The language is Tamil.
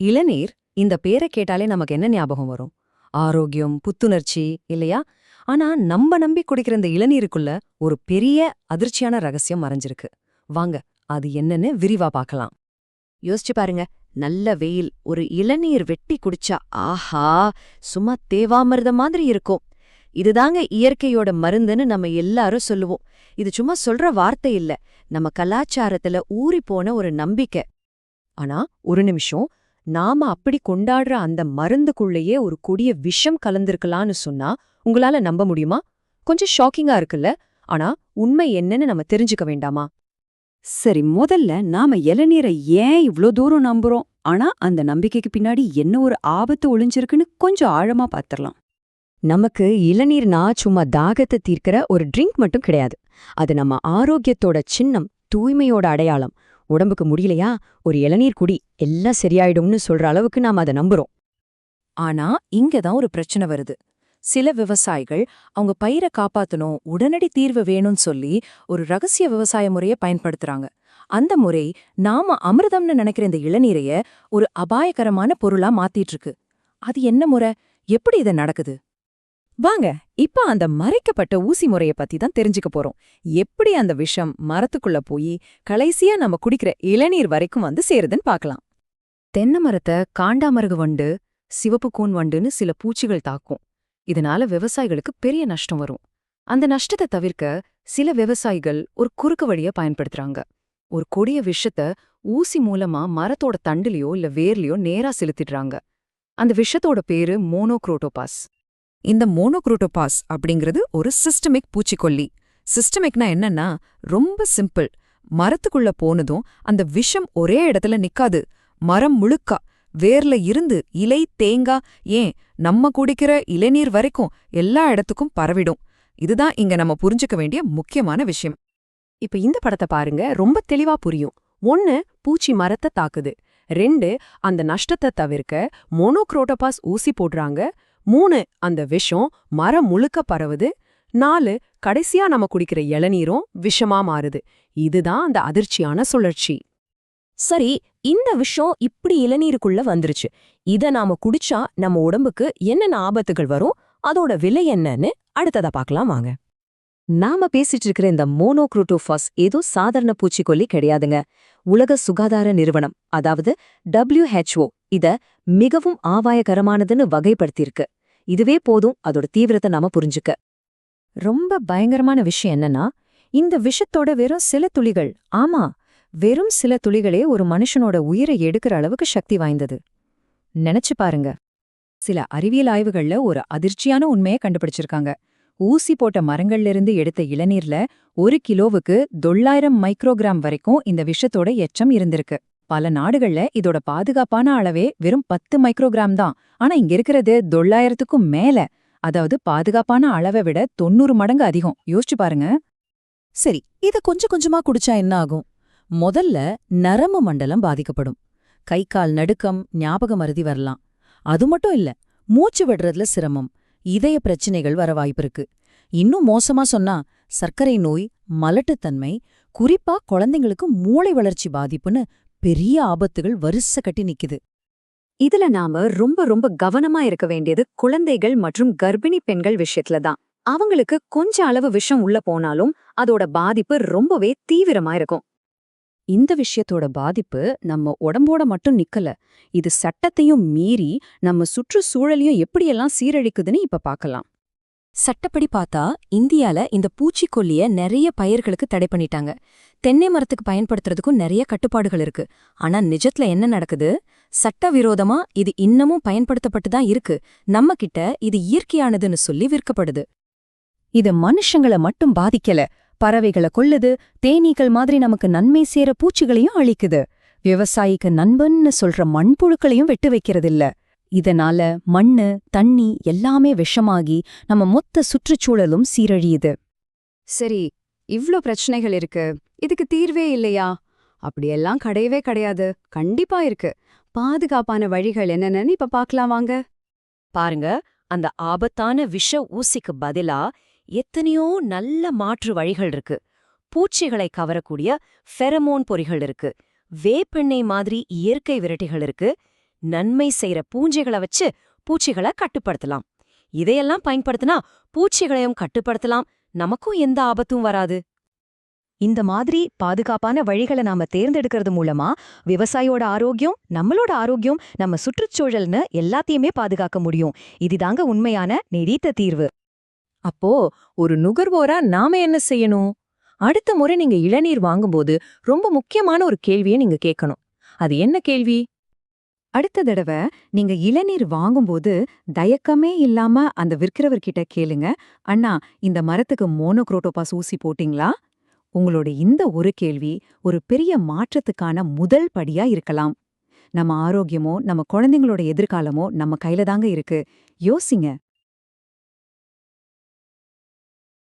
இளநீர் இந்த பேரை கேட்டாலே நமக்கு என்ன ஞாபகம் வரும்? ஆரோக்கியம் புத்துணர்ச்சி இல்லையா? ஆனா நம்ம நம்பி குடிக்கிற இந்த இளநீருக்குள்ள ஒரு பெரிய அதிர்ச்சியான ரகசியம் மறைஞ்சிருக்கு. வாங்க அது என்னன்னு விரிவா பார்க்கலாம். யோசிச்சு பாருங்க நல்ல வெயில் ஒரு இளநீர் வெட்டி குடிச்சா ஆஹா சும்மா தேவாமிர்த மாதிரி இருக்கும். இதுதாங்க இயற்கையோட மருந்துன்னு நம்ம எல்லாரும் சொல்லுவோம். இது சும்மா சொல்ற வார்த்தை இல்ல. நம்ம கலாச்சாரத்துல ஊறிப்போன ஒரு நம்பிக்கை. ஆனா ஒரு நிமிஷம் நாம அப்படி கொண்டாடுற அந்த மருந்துக்குள்ளேயே ஒரு கொடிய விஷம் கலந்திருக்கலான்னு சொன்னா உங்களால நம்ப முடியுமா? கொஞ்சம் ஷாக்கிங்கா இருக்குல்ல? ஆனா உண்மை என்னன்னு நம்ம தெரிஞ்சுக்க வேண்டாமா? சரி முதல்ல நாம இளநீரை ஏன் இவ்ளோ தூரம் நம்புறோம்? ஆனா அந்த நம்பிக்கைக்கு பின்னாடி என்ன ஒரு ஆபத்து ஒளிஞ்சிருக்குன்னு கொஞ்சம் ஆழமா பாத்திரலாம். நமக்கு இளநீர்னா சும்மா தாகத்தை தீர்க்கிற ஒரு ட்ரிங்க் மட்டும் கிடையாது. அது நம்ம ஆரோக்கியத்தோட சின்னம் தூய்மையோட அடையாளம். உடம்புக்கு முடியலையா? ஒரு இளநீர் குடி எல்லாம் சரியாயிடும்னு சொல்ற அளவுக்கு நாம அதை நம்புறோம். ஆனா இங்க தான் ஒரு பிரச்சனை வருது. சில விவசாயிகள் அவங்க பயிரை காப்பாத்தணும் உடனடி தீர்வு வேணும்னு சொல்லி ஒரு ரகசிய விவசாய முறையை பயன்படுத்துறாங்க. அந்த முறை நாம அமிர்தம்னு நினைக்கிற இந்த இளநீரைய ஒரு அபாயகரமான பொருளா மாத்திட்டு இருக்கு. அது என்ன முறை? எப்படி இது நடக்குது? வாங்க இப்ப அந்த மறைக்கப்பட்ட ஊசி முறைய பத்தி தான் தெரிஞ்சுக்க போறோம். எப்படி அந்த விஷம் மரத்துக்குள்ள போய் கடைசியா நம்ம குடிக்கிற இளநீர் வரைக்கும் வந்து சேருதுன்னு பாக்கலாம். தென்னை மரத்தை காண்டாமருகு வண்டு சிவப்பு கூன் வண்டுன்னு சில பூச்சிகள் தாக்கும். இதனால விவசாயிகளுக்கு பெரிய நஷ்டம் வரும். அந்த நஷ்டத்தை தவிர்க்க சில விவசாயிகள் ஒரு குறுக்கு வழிய பயன்படுத்துறாங்க. ஒரு கொடிய விஷத்த ஊசி மூலமா மரத்தோட தண்டுலயோ இல்ல வேர்லயோ நேரா செலுத்திடுறாங்க. அந்த விஷத்தோட பேரு மோனோக்ரோட்டோபாஸ். இந்த மோனோக்ரோட்டோபாஸ் அப்படிங்கிறது ஒரு சிஸ்டமிக் பூச்சிக்கொல்லி. சிஸ்டமிக்னா என்னன்னா ரொம்ப சிம்பிள் மரத்துக்குள்ள போனதும் அந்த விஷம் ஒரே இடத்துல நிக்காது. மரம் முழுக்கா. வேர்ல இருந்து இலை தேங்கா ஏன் நம்ம குடிக்கிற இளநீர் வரைக்கும் எல்லா இடத்துக்கும் பரவிடும். இதுதான் இங்க நம்ம புரிஞ்சுக்க வேண்டிய முக்கியமான விஷயம். இப்ப இந்த படத்தை பாருங்க ரொம்ப தெளிவா புரியும். ஒன்னு பூச்சி மரத்தை தாக்குது. ரெண்டு அந்த நஷ்டத்தை தவிர்க்க மோனோக்ரோட்டோபாஸ் ஊசி போடுறாங்க. மூணு அந்த விஷம் மரம் முழுக்க பரவுது. நாலு கடைசியா நம்ம குடிக்கிற இளநீரும் விஷமா மாறுது. இதுதான் அந்த அதிர்ச்சியான சுழற்சி. சரி இந்த விஷம் இப்படி இளநீருக்குள்ள வந்துருச்சு. இத நாம குடிச்சா நம்ம உடம்புக்கு என்னென்ன ஆபத்துகள் வரும்? அதோட விலை என்னன்னு அடுத்ததா பார்க்கலாம் வாங்க. நாம பேசிட்டு இருக்கிற இந்த மோனோக்ரோட்டோபாஸ் ஏதோ சாதாரண பூச்சிக்கொல்லி கிடையாதுங்க. உலக சுகாதார நிறுவனம் அதாவது டபிள்யூஹெச்ஓ இத மிகவும் ஆபாயகரமானதுன்னு வகைப்படுத்தியிருக்கு. இதுவே போதும் அதோட தீவிரத்தை நாம புரிஞ்சுக்க. ரொம்ப பயங்கரமான விஷயம் என்னன்னா இந்த விஷத்தோட வெறும் சில துளிகள் ஆமா வெறும் சில துளிகளே ஒரு மனுஷனோட உயிரை எடுக்கிற அளவுக்கு சக்தி வாய்ந்தது. நினைச்சு பாருங்க. சில அறிவியல் ஆய்வுகள்ல ஒரு அதிர்ச்சியான உண்மையை கண்டுபிடிச்சிருக்காங்க. ஊசி போட்ட மரங்கள்ல இருந்து எடுத்த இளநீர்ல ஒரு கிலோவுக்கு தொள்ளாயிரம் மைக்ரோகிராம் வரைக்கும் இந்த விஷத்தோட எச்சம் இருந்திருக்கு. பல நாடுகள்ல இதோட பாதுகாப்பான அளவே வெறும் பத்து மைக்ரோகிராம் தான். ஆனா இங்க இருக்கிறது தொள்ளாயிரத்துக்கும் மேல. அதாவது பாதுகாப்பான அளவை விட தொண்ணூறு மடங்கு அதிகம். யோசிச்சு பாருங்க. சரி இத கொஞ்சம் கொஞ்சமா குடிச்சா என்ன ஆகும்? முதல்ல நரம்பு மண்டலம் பாதிக்கப்படும். கை கால் நடுக்கம் ஞாபக மருதி வரலாம். அது மட்டும் இல்ல மூச்சு விடுறதுல சிரமம். இதய பிரச்சனைகள் வர வாய்ப்பிருக்கு இன்னும் மோசமா சொன்னா சர்க்கரை நோய் மலட்டுத்தன்மை குறிப்பா குழந்தைங்களுக்கு மூளை வளர்ச்சி பாதிப்புன்னு பெரிய ஆபத்துகள் வரிசை கட்டி நிக்குது. இதுல நாம ரொம்ப ரொம்ப கவனமா இருக்க வேண்டியது குழந்தைகள் மற்றும் கர்ப்பிணி பெண்கள் விஷயத்துல தான். அவங்களுக்கு கொஞ்ச அளவு விஷம் உள்ள போனாலும் அதோட பாதிப்பு ரொம்பவே தீவிரமா இருக்கும். இந்த விஷயத்தோட பாதிப்பு நம்ம உடம்போட மட்டும் நிக்கல. இது சட்டத்தையும் மீறி நம்ம சுற்றுச்சூழலையும் எப்படியெல்லாம் சீரழிக்குதுன்னு இப்ப பார்க்கலாம் சட்டப்படி பார்த்தா இந்தியால இந்த பூச்சிக்கொல்லிய நிறைய பயிர்களுக்கு தடை பண்ணிட்டாங்க. தென்னை மரத்துக்கு பயன்படுத்துறதுக்கும் நிறைய கட்டுப்பாடுகள் இருக்கு. ஆனா நிஜத்துல என்ன நடக்குது? சட்டவிரோதமா இது இன்னமும் பயன்படுத்தப்பட்டு தான் இருக்கு. நம்ம கிட்ட இது இயற்கையானதுன்னு சொல்லி விற்கப்படுது. இது மனுஷங்கள மட்டும் பாதிக்கல. பறவைகளை கொல்லுது தேனீக்கள் மாதிரி நமக்கு நன்மை சேர பூச்சிகளையும் அழிக்குது. விவசாயிக்கு நண்பன்னு சொல்ற மண்புழுக்களையும் வெட்டு வைக்கிறதில்ல. இதனால மண்ணு தண்ணி எல்லாமே விஷமாகி நம்ம மொத்த சுற்றுச்சூழலும் சீரழியுது. சரி இவ்ளோ பிரச்சனைகள் இருக்கு. இதுக்கு தீர்வே இல்லையா? அப்படியெல்லாம் கிடையவே கிடையாது. கண்டிப்பா இருக்கு. பாதுகாப்பான வழிகள் என்னென்னு இப்ப பார்க்கலாம் வாங்க. பாருங்க அந்த ஆபத்தான விஷ ஊசிக்கு பதிலா எத்தனையோ நல்ல மாற்று வழிகள் இருக்கு. பூச்சிகளை கவரக்கூடிய ஃபெரமோன் பொறிகள் இருக்கு. வேப்பெண்ணெய் மாதிரி இயற்கை விரட்டிகள் இருக்கு. நன்மை செய்யற பூஞ்சைகளை வச்சு பூச்சிகளை கட்டுப்படுத்தலாம். இதையெல்லாம் பயன்படுத்தினா பூச்சிகளையும் கட்டுப்படுத்தலாம். நமக்கும் எந்த ஆபத்தும் வராது. இந்த மாதிரி பாதுகாப்பான வழிகளை நாம தேர்ந்தெடுக்கிறது மூலமா விவசாயியோட ஆரோக்கியம் நம்மளோட ஆரோக்கியம் நம்ம சுற்றுச்சூழல்னு எல்லாத்தையுமே பாதுகாக்க முடியும். இதுதாங்க உண்மையான நீடித்த தீர்வு. அப்போ ஒரு நுகர்வோரா நாம என்ன செய்யணும்? அடுத்த முறை நீங்க இளநீர் வாங்கும்போது ரொம்ப முக்கியமான ஒரு கேள்வியை நீங்க கேட்கணும். அது என்ன கேள்வி? அடுத்த தடவை நீங்க இளநீர் வாங்கும்போது தயக்கமே இல்லாம அந்த விற்கிறவர்கிட்ட கேளுங்க. அண்ணா இந்த மரத்துக்கு மோனோக்ரோட்டோபாஸ் ஊசி போட்டீங்களா? உங்களோட இந்த ஒரு கேள்வி ஒரு பெரிய மாற்றத்துக்கான முதல் படியா இருக்கலாம். நம்ம ஆரோக்கியமோ நம்ம குழந்தைங்களோட எதிர்காலமோ நம்ம கையில தாங்க இருக்கு. யோசிங்க.